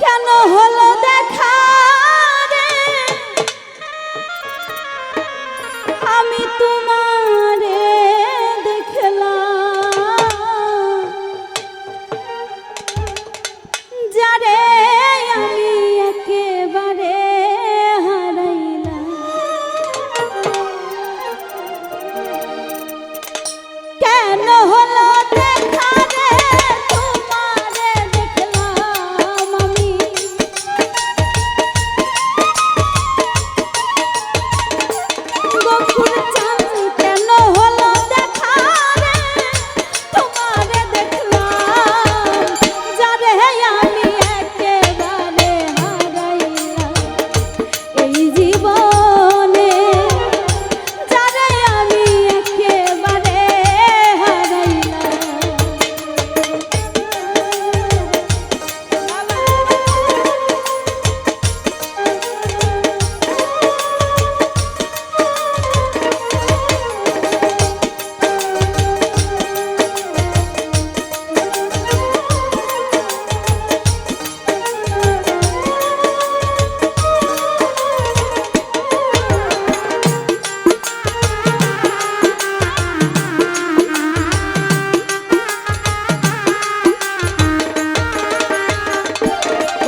কেন হলো?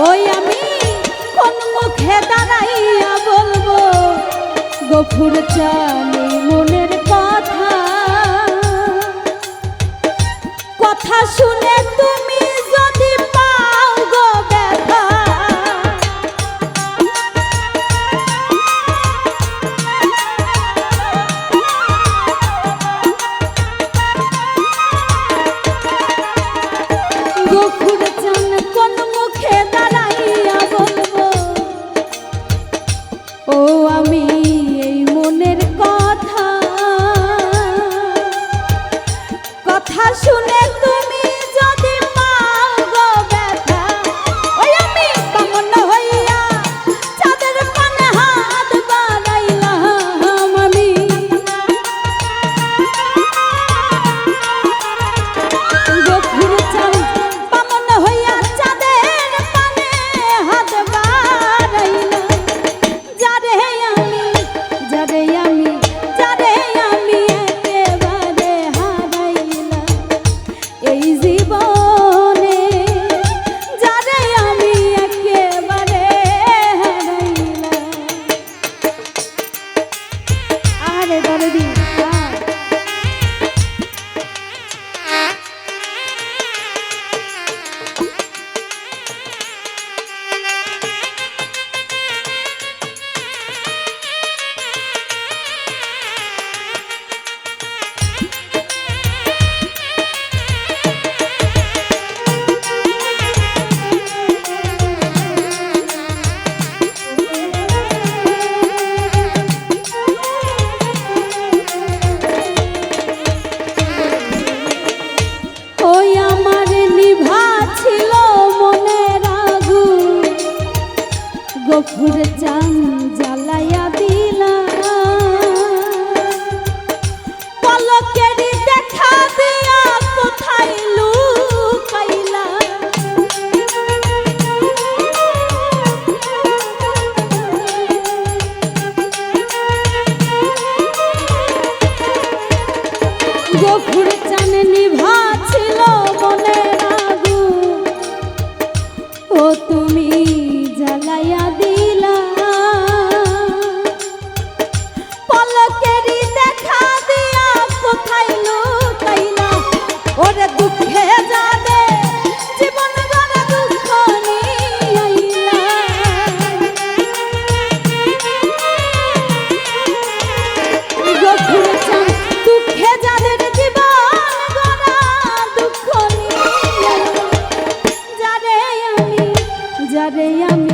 ওই আমি কোন মুখে দাঁড়াইয়া বলব? গফুর চালি মনের কথা। কথা শুনে তুমি me. গফুর চাননি ভাছিল মনে আগু ও তুমি জ্বালাইয়া দিলা। পলকেরি দেখা দিয়া কোথায় দুঃখে I Sadeyam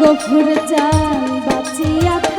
গফুর চাল বাঁচিয়া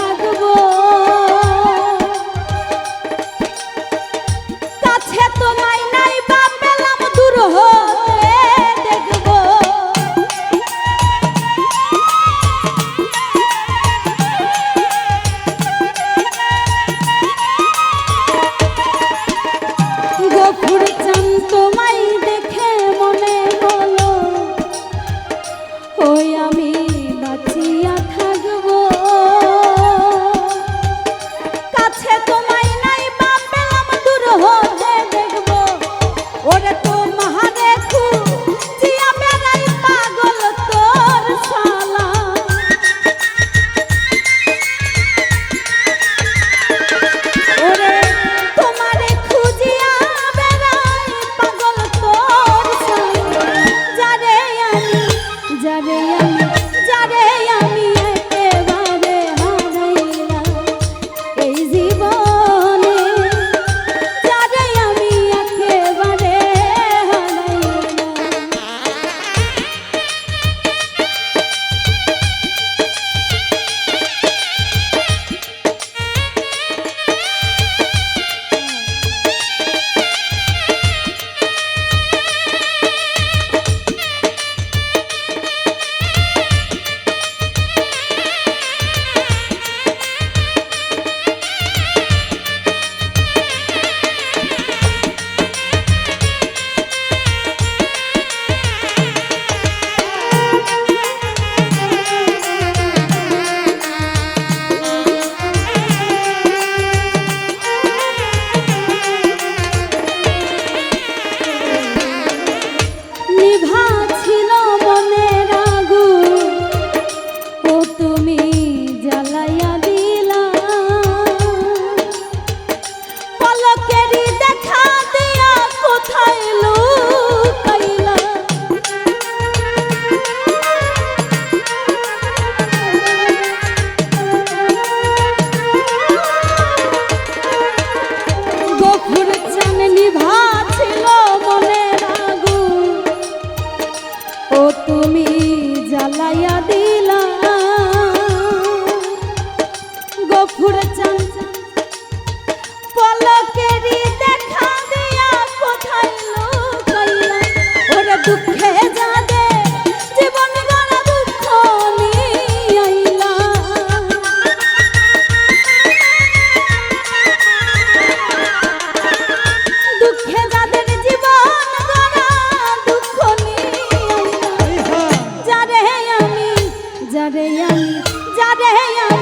Yeah, yeah.